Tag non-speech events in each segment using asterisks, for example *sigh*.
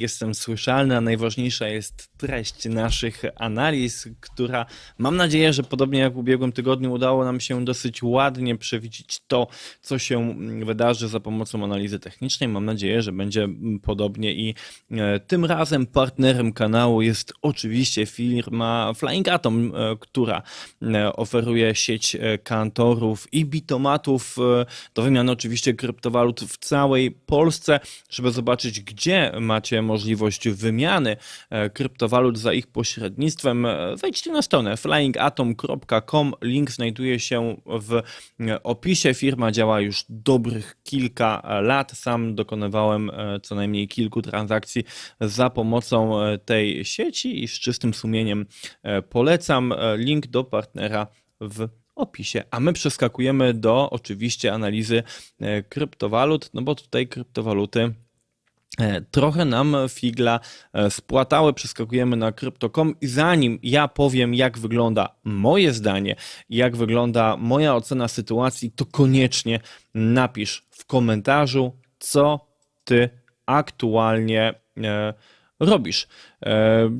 jestem słyszalny, a najważniejsza jest treść naszych analiz, która mam nadzieję, że podobnie jak w ubiegłym tygodniu udało nam się dosyć ładnie przewidzieć to, co się wydarzy za pomocą analizy technicznej. Mam nadzieję, że będzie podobnie i e, tym razem partnerem kanału jest oczywiście firma Flying Atom, e, która e, oferuje sieć kantorów i bitomatów do wymiany oczywiście kryptowalut w całej Polsce. Żeby zobaczyć, gdzie macie możliwość wymiany e, kryptowalut za ich pośrednictwem, e, wejdźcie na stronę flyingatom.com. Link znajduje się w e, opisie. Firma działa już dobrych kilka lat. Sam dokonywałem co najmniej kilku transakcji za pomocą tej sieci i z czystym sumieniem polecam. Link do partnera w opisie. A my przeskakujemy do oczywiście analizy kryptowalut, no bo tutaj kryptowaluty trochę nam figla e, spłatały, przeskakujemy na Crypto.com i zanim ja powiem, jak wygląda moje zdanie, jak wygląda moja ocena sytuacji, to koniecznie napisz w komentarzu, co ty aktualnie e, robisz.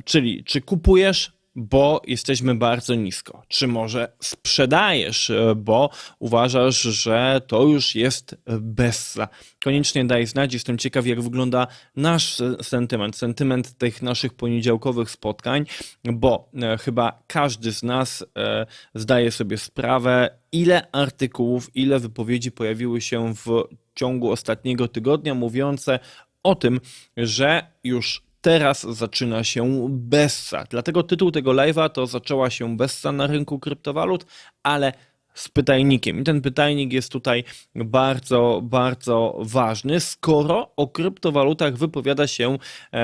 Czyli czy kupujesz bo jesteśmy bardzo nisko. Czy może sprzedajesz, e, bo uważasz, że to już jest bessa? Koniecznie daj znać, jestem ciekaw, jak wygląda nasz sentyment, sentyment tych naszych poniedziałkowych spotkań, bo e, chyba każdy z nas e, zdaje sobie sprawę, ile artykułów, ile wypowiedzi pojawiły się w ciągu ostatniego tygodnia mówiące o tym, że już teraz zaczyna się Bessa. Dlatego tytuł tego live'a to zaczęła się Bessa na rynku kryptowalut, ale z pytajnikiem. I ten pytajnik jest tutaj bardzo, bardzo ważny, skoro o kryptowalutach wypowiada się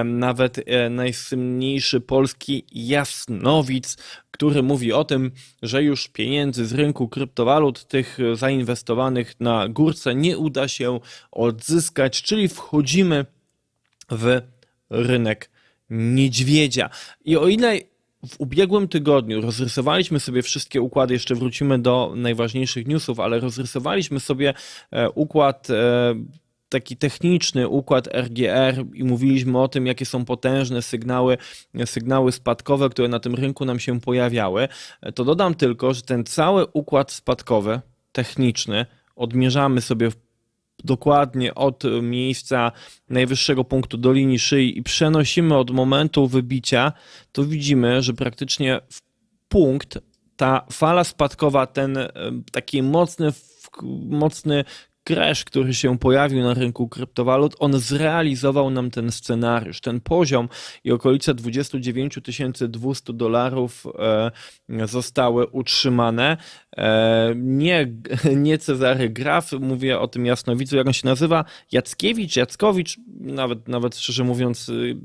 nawet e, najsłynniejszy polski jasnowic, który mówi o tym, że już pieniędzy z rynku kryptowalut, tych zainwestowanych na górce, nie uda się odzyskać, czyli wchodzimy w rynek niedźwiedzia. I o ile w ubiegłym tygodniu rozrysowaliśmy sobie wszystkie układy, jeszcze wrócimy do najważniejszych newsów, ale rozrysowaliśmy sobie e, układ e, taki techniczny układ RGR i mówiliśmy o tym, jakie są potężne sygnały, sygnały spadkowe, które na tym rynku nam się pojawiały, e, to dodam tylko, że ten cały układ spadkowy, techniczny, odmierzamy sobie dokładnie od miejsca najwyższego punktu do linii szyi i przenosimy od momentu wybicia, to widzimy, że praktycznie w punkt ta fala spadkowa, ten e, taki mocny, mocny crash, który się pojawił na rynku kryptowalut, on zrealizował nam ten scenariusz. Ten poziom i okolice 29 200 dolarów e, zostały utrzymane. E, nie, nie Cezary Graf, mówię o tym jasnowidzu, jak on się nazywa, Jackiewicz, Jackowicz, nawet, nawet szczerze mówiąc, y,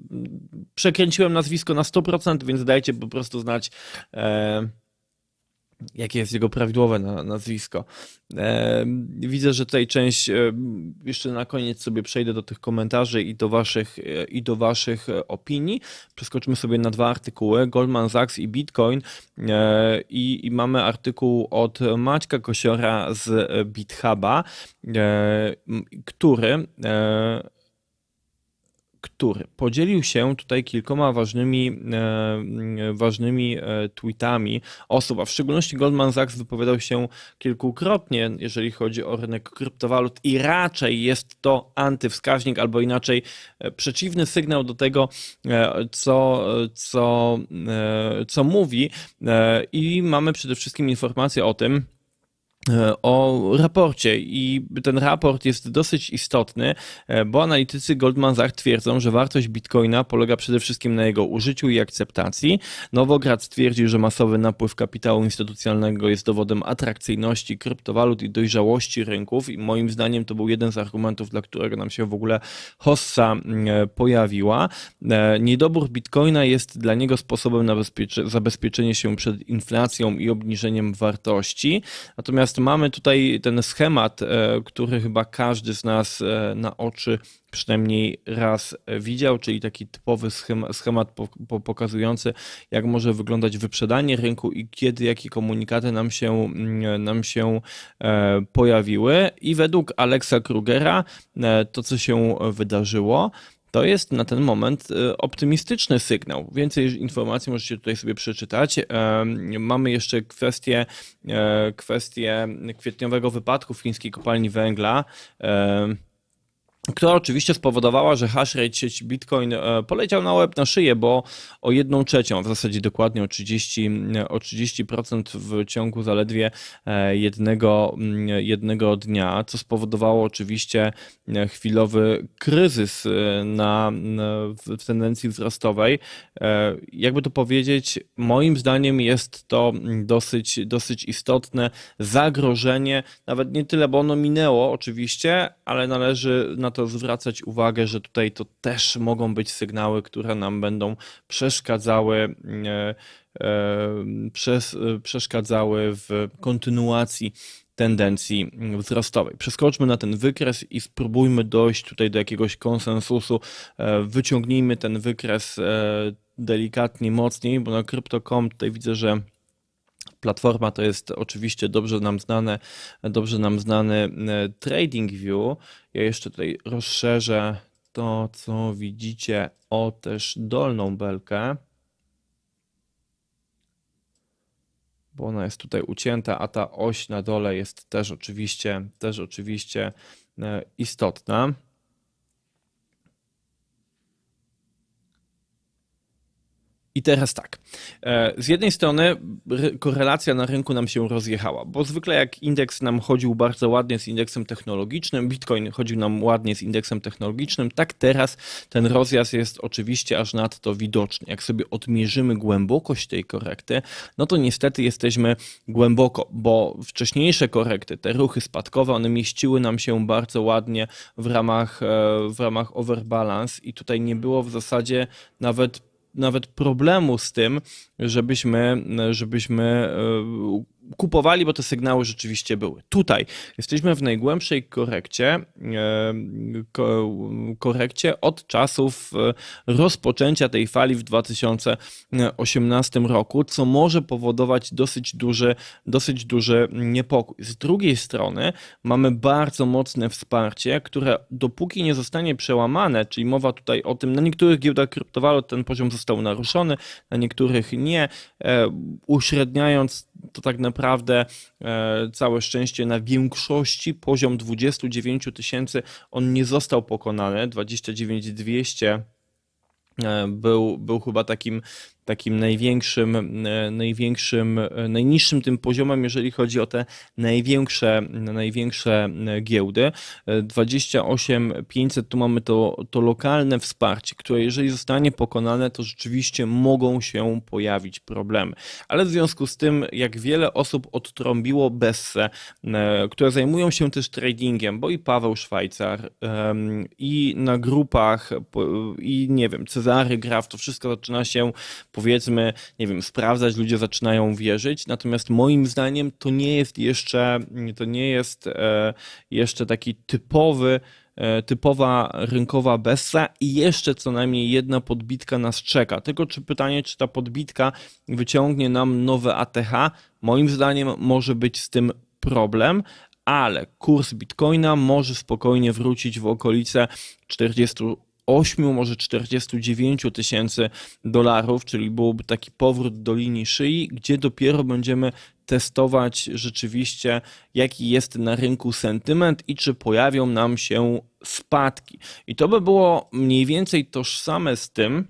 przekręciłem nazwisko na 100%, więc dajcie po prostu znać e, jakie jest jego prawidłowe nazwisko. E, widzę, że tutaj część, e, jeszcze na koniec sobie przejdę do tych komentarzy i do waszych, e, i do waszych opinii. Przeskoczymy sobie na dwa artykuły, Goldman Sachs i Bitcoin i, i mamy artykuł od Maćka Kosiora z BitHuba, który który podzielił się tutaj kilkoma ważnymi, e, ważnymi e, tweetami osób, a w szczególności Goldman Sachs wypowiadał się kilkukrotnie, jeżeli chodzi o rynek kryptowalut i raczej jest to antywskaźnik albo inaczej e, przeciwny sygnał do tego, co, co, co mówi i mamy przede wszystkim informację o tym, o raporcie i ten raport jest dosyć istotny, e, bo analitycy Goldman Sachs twierdzą, że wartość bitcoina polega przede wszystkim na jego użyciu i akceptacji. Nowograd stwierdził, że masowy napływ kapitału instytucjonalnego jest dowodem atrakcyjności kryptowalut i dojrzałości rynków i moim zdaniem to był jeden z argumentów, dla którego nam się w ogóle hossa e, pojawiła. Niedobór bitcoina jest dla niego sposobem na zabezpieczenie się przed inflacją i obniżeniem wartości. Natomiast Natomiast mamy tutaj ten schemat, e, który chyba każdy z nas e, na oczy przynajmniej raz widział, czyli taki typowy schemat pokazujący, jak może wyglądać wyprzedanie rynku i kiedy jakie komunikaty nam się, mm, nam się e, pojawiły. I według Alexa Krugera to, co się wydarzyło, to jest na ten moment e, optymistyczny sygnał. Więcej informacji możecie tutaj sobie przeczytać. Mamy jeszcze kwestię, e, kwestię kwietniowego wypadku w chińskiej kopalni węgla która oczywiście spowodowała, że hash rate sieci Bitcoin e, poleciał na łeb na szyję, bo o jedną trzecią, w zasadzie dokładnie o 30, o 30% w ciągu zaledwie e, jednego, mm, jednego dnia, co spowodowało oczywiście e, chwilowy kryzys na, w tendencji wzrostowej. Jakby to powiedzieć, moim zdaniem jest to dosyć, dosyć istotne zagrożenie, nawet nie tyle, bo ono minęło oczywiście, ale należy na to zwracać uwagę, że tutaj to też mogą być sygnały, które nam będą przeszkadzały, e, e, przez, przeszkadzały w kontynuacji tendencji wzrostowej. Przeskoczmy na ten wykres i spróbujmy dojść tutaj do jakiegoś konsensusu. E, wyciągnijmy ten wykres delikatnie mocniej, bo na Crypto.com tutaj widzę, że Platforma to jest oczywiście dobrze nam znane, dobrze nam znany e, TradingView. Ja jeszcze tutaj rozszerzę to, co widzicie o też dolną belkę. Bo ona jest tutaj ucięta, a ta oś na dole jest też oczywiście, też oczywiście e, istotna. I teraz tak. E, z jednej strony korelacja na rynku nam się rozjechała, bo zwykle jak indeks nam chodził bardzo ładnie z indeksem technologicznym, Bitcoin chodził nam ładnie z indeksem technologicznym, tak teraz ten rozjazd jest oczywiście aż nadto widoczny. Jak sobie odmierzymy głębokość tej korekty, no to niestety jesteśmy głęboko, bo wcześniejsze korekty, te ruchy spadkowe, one mieściły nam się bardzo ładnie w ramach, e, w ramach overbalance i tutaj nie było w zasadzie nawet nawet problemu z tym, żebyśmy, żebyśmy e, kupowali, bo te sygnały rzeczywiście były. Tutaj jesteśmy w najgłębszej korekcie, e, korekcie od czasów e, rozpoczęcia tej fali w 2018 roku, co może powodować dosyć duży, dosyć duży niepokój. Z drugiej strony mamy bardzo mocne wsparcie, które dopóki nie zostanie przełamane, czyli mowa tutaj o tym, na niektórych giełdach kryptowalut ten poziom został naruszony, na niektórych nie, e, uśredniając to tak naprawdę e, całe szczęście na większości poziom 29 tysięcy on nie został pokonany, 29 200 e, był, był chyba takim takim największym, e, największym, e, najniższym tym poziomem, jeżeli chodzi o te największe, największe e, giełdy. 28 500 tu mamy to, to lokalne wsparcie, które jeżeli zostanie pokonane, to rzeczywiście mogą się pojawić problemy. Ale w związku z tym, jak wiele osób odtrąbiło Besse, które zajmują się też tradingiem, bo i Paweł Szwajcar, i na grupach, i nie wiem, Cezary Graf, to wszystko zaczyna się powiedzmy, nie wiem, sprawdzać, ludzie zaczynają wierzyć. Natomiast moim zdaniem to nie jest jeszcze, to nie jest e, jeszcze taki typowy, e, typowa rynkowa bessa i jeszcze co najmniej jedna podbitka nas czeka. Tylko czy pytanie, czy ta podbitka wyciągnie nam nowe ATH? Moim zdaniem może być z tym problem, ale kurs Bitcoina może spokojnie wrócić w okolice 40 8, może 49 tysięcy dolarów, czyli byłoby taki powrót do linii szyi, gdzie dopiero będziemy testować rzeczywiście, jaki jest na rynku sentyment i czy pojawią nam się spadki. I to by było mniej więcej tożsame z tym,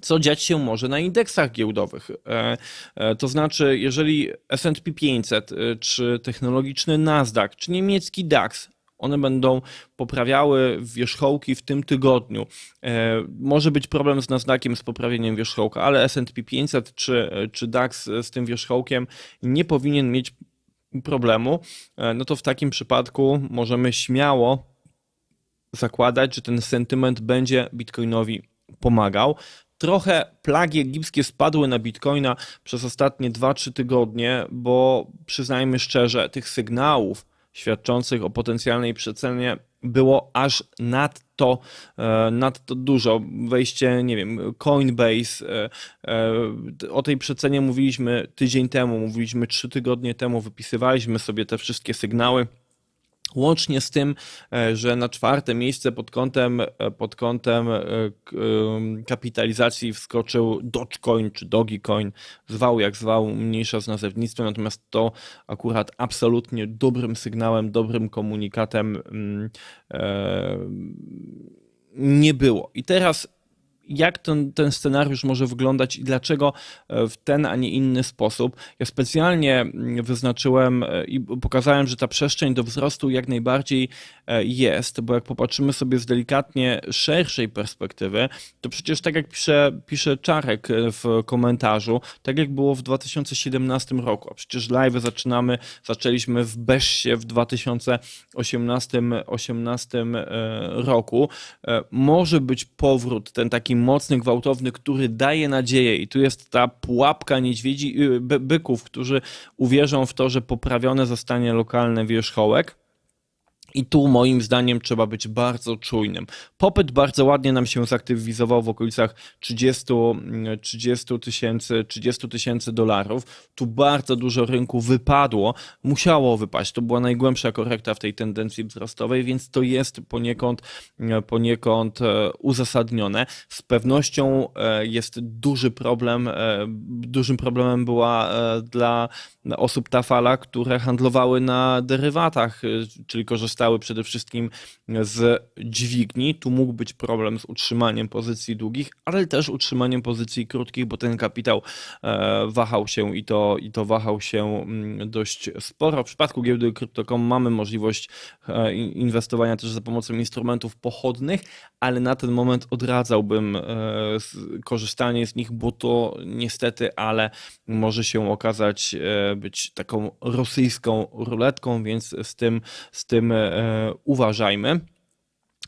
co dziać się może na indeksach giełdowych. E, e, to znaczy, jeżeli SP 500, e, czy technologiczny Nasdaq, czy niemiecki DAX one będą poprawiały wierzchołki w tym tygodniu. E, może być problem z Nasdaqiem z poprawieniem wierzchołka, ale S&P 500 czy, czy DAX z tym wierzchołkiem nie powinien mieć problemu. E, no to w takim przypadku możemy śmiało zakładać, że ten sentyment będzie Bitcoinowi pomagał. Trochę plagi egipskie spadły na Bitcoina przez ostatnie 2-3 tygodnie, bo przyznajmy szczerze, tych sygnałów świadczących o potencjalnej przecenie było aż nadto, e, nadto dużo. Wejście, nie wiem, Coinbase, e, e, o tej przecenie mówiliśmy tydzień temu, mówiliśmy trzy tygodnie temu, wypisywaliśmy sobie te wszystkie sygnały Łącznie z tym, e, że na czwarte miejsce pod kątem, e, pod kątem e, kapitalizacji wskoczył Dogecoin czy Dogecoin, zwał jak zwał, mniejsza z nazewnictwem, natomiast to akurat absolutnie dobrym sygnałem, dobrym komunikatem mm, nie było. I teraz jak ten, ten scenariusz może wyglądać i dlaczego e, w ten, a nie inny sposób. Ja specjalnie mm, wyznaczyłem e, i pokazałem, że ta przestrzeń do wzrostu jak najbardziej e, jest, bo jak popatrzymy sobie z delikatnie szerszej perspektywy, to przecież tak jak pisze, pisze Czarek w komentarzu, tak jak było w 2017 roku, a przecież live zaczynamy, zaczęliśmy w Beszsie w 2018 18 roku, może być powrót, ten taki mocny, gwałtowny, który daje nadzieję. I tu jest ta pułapka niedźwiedzi, y, by, byków, którzy uwierzą w to, że poprawione zostanie lokalne wierzchołek, i tu moim zdaniem trzeba być bardzo czujnym. Popyt bardzo ładnie nam się zaktywizował w okolicach 30 tysięcy 30 tysięcy dolarów. Tu bardzo dużo rynku wypadło, musiało wypaść. To była najgłębsza korekta w tej tendencji wzrostowej, więc to jest poniekąd, poniekąd e, uzasadnione. Z pewnością e, jest duży problem, e, dużym problemem była dla osób ta fala, które handlowały na derywatach, czyli korzystały korzystały przede wszystkim z dźwigni. Tu mógł być problem z utrzymaniem pozycji długich, ale też utrzymaniem pozycji krótkich, bo ten kapitał e, wahał się i to, i to wahał się mm, dość sporo. W przypadku giełdy Crypto.com mamy możliwość e, inwestowania też za pomocą instrumentów pochodnych, ale na ten moment odradzałbym e, korzystanie z nich, bo to niestety, ale może się okazać być taką rosyjską ruletką, więc z tym, z tym E, uważajmy.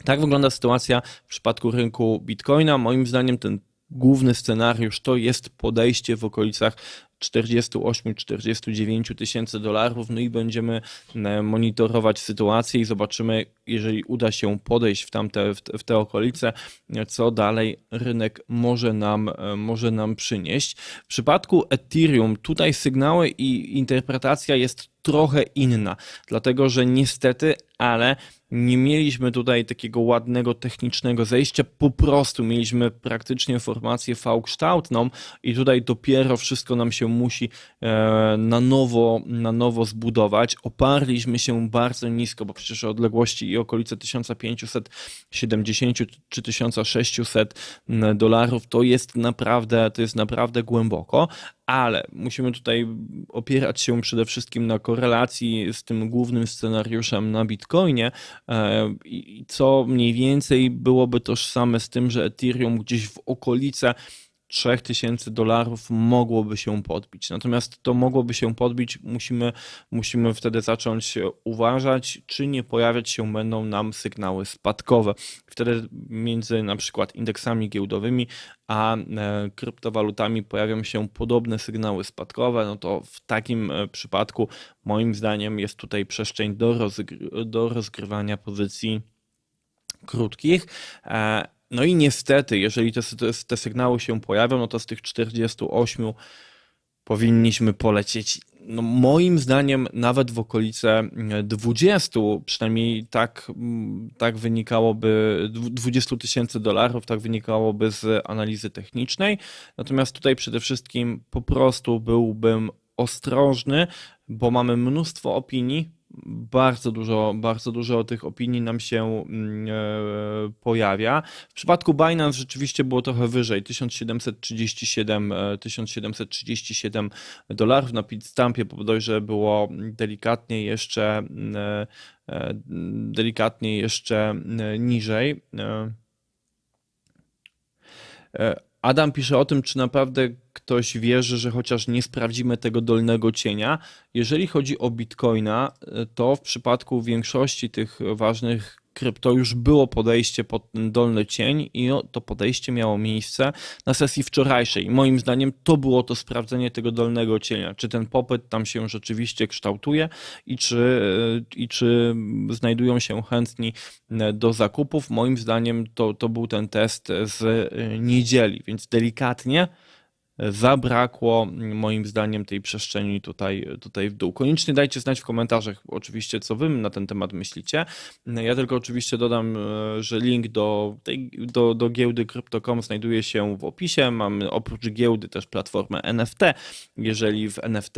Tak wygląda sytuacja w przypadku rynku Bitcoina. Moim zdaniem ten główny scenariusz to jest podejście w okolicach 48-49 tysięcy dolarów. No i będziemy e, monitorować sytuację i zobaczymy, jeżeli uda się podejść w tamte, w te okolice, co dalej rynek może nam, e, może nam przynieść. W przypadku Ethereum tutaj sygnały i interpretacja jest trochę inna, dlatego że niestety, ale nie mieliśmy tutaj takiego ładnego technicznego zejścia, po prostu mieliśmy praktycznie formację V-kształtną i tutaj dopiero wszystko nam się musi e, na nowo, na nowo zbudować. Oparliśmy się bardzo nisko, bo przecież odległości i okolice 1570 czy 1600 dolarów to jest naprawdę, to jest naprawdę głęboko, ale musimy tutaj opierać się przede wszystkim na korelacji z tym głównym scenariuszem na Bitcoinie, e, co mniej więcej byłoby tożsame z tym, że Ethereum gdzieś w okolice 3000 dolarów mogłoby się podbić. Natomiast to mogłoby się podbić, musimy, musimy wtedy zacząć uważać, czy nie pojawiać się będą nam sygnały spadkowe. Wtedy między na przykład indeksami giełdowymi a e, kryptowalutami pojawią się podobne sygnały spadkowe, no to w takim e, przypadku moim zdaniem jest tutaj przestrzeń do, rozgry do rozgrywania pozycji krótkich. No i niestety, jeżeli te, te, sygnały się pojawią, no to z tych 48 powinniśmy polecieć, no moim zdaniem, nawet w okolice 20, przynajmniej tak, tak wynikałoby, 20 tysięcy dolarów, tak wynikałoby z analizy technicznej. Natomiast tutaj przede wszystkim po prostu byłbym ostrożny, bo mamy mnóstwo opinii, bardzo dużo, bardzo dużo tych opinii nam się mm, e, pojawia. W przypadku Binance rzeczywiście było trochę wyżej, 1737, 1737 e, dolarów na Pitstampie, że było delikatnie jeszcze mm, e, delikatnie jeszcze niżej. Adam pisze o tym, czy naprawdę ktoś wierzy, że chociaż nie sprawdzimy tego dolnego cienia. Jeżeli chodzi o Bitcoina, to w przypadku większości tych ważnych krypto już było podejście pod ten dolny cień i to podejście miało miejsce na sesji wczorajszej. Moim zdaniem to było to sprawdzenie tego dolnego cienia, czy ten popyt tam się rzeczywiście kształtuje i czy, i czy znajdują się chętni do zakupów. Moim zdaniem to, to był ten test z niedzieli, więc delikatnie zabrakło moim zdaniem tej przestrzeni tutaj, tutaj w dół. Koniecznie dajcie znać w komentarzach oczywiście, co wy na ten temat myślicie. Ja tylko oczywiście dodam, e, że link do, tej, do, do giełdy Crypto.com znajduje się w opisie. Mamy oprócz giełdy też platformę NFT. Jeżeli w NFT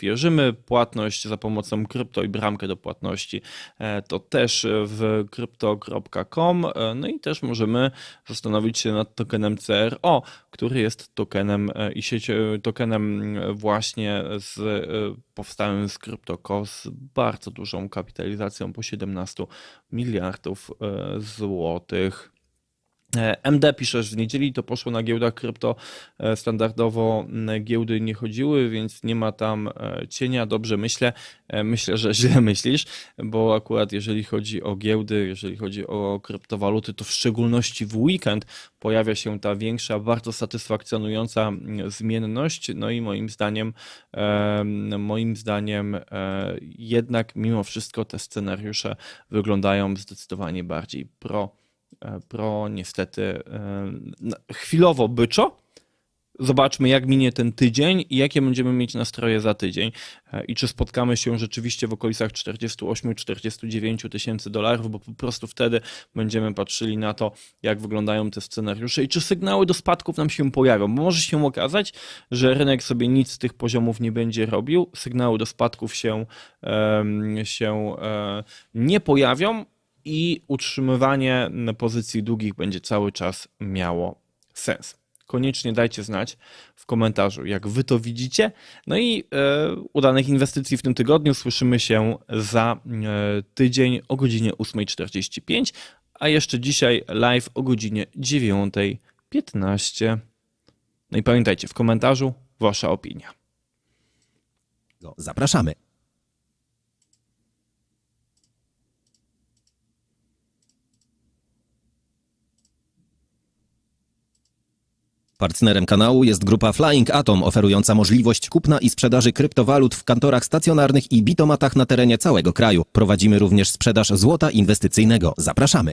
wierzymy, płatność za pomocą krypto i bramkę do płatności e, to też w crypto.com. E, No i też możemy zastanowić się nad tokenem CRO, który jest tokenem e, i sieć, tokenem właśnie z e, powstałym z CryptoCo z bardzo dużą kapitalizacją po 17 miliardów e, złotych. E, MD pisze, że w niedzieli to poszło na giełdach krypto. E, Standardowo giełdy nie chodziły, więc nie ma tam e, cienia. Dobrze myślę. Myślę, że źle *laughs* myślisz, bo akurat jeżeli chodzi o giełdy, jeżeli chodzi o kryptowaluty, to w szczególności w weekend pojawia się ta większa, bardzo satysfakcjonująca zmienność. No i moim zdaniem, moim zdaniem jednak mimo wszystko te scenariusze wyglądają zdecydowanie bardziej pro pro niestety e, chwilowo byczo. Zobaczmy, jak minie ten tydzień i jakie będziemy mieć nastroje za tydzień. E, I czy spotkamy się rzeczywiście w okolicach 48-49 tysięcy dolarów, bo po prostu wtedy będziemy patrzyli na to, jak wyglądają te scenariusze i czy sygnały do spadków nam się pojawią. Bo może się okazać, że rynek sobie nic z tych poziomów nie będzie robił, sygnały do spadków się, się e, nie pojawią i utrzymywanie pozycji długich będzie cały czas miało sens. Koniecznie dajcie znać w komentarzu, jak wy to widzicie. No i e, udanych inwestycji w tym tygodniu. Słyszymy się za e, tydzień o godzinie 8.45, a jeszcze dzisiaj live o godzinie 9.15. No i pamiętajcie, w komentarzu wasza opinia. Zapraszamy. Partnerem kanału jest grupa Flying Atom, oferująca możliwość kupna i sprzedaży kryptowalut w kantorach stacjonarnych i bitomatach na terenie całego kraju. Prowadzimy również sprzedaż złota inwestycyjnego. Zapraszamy.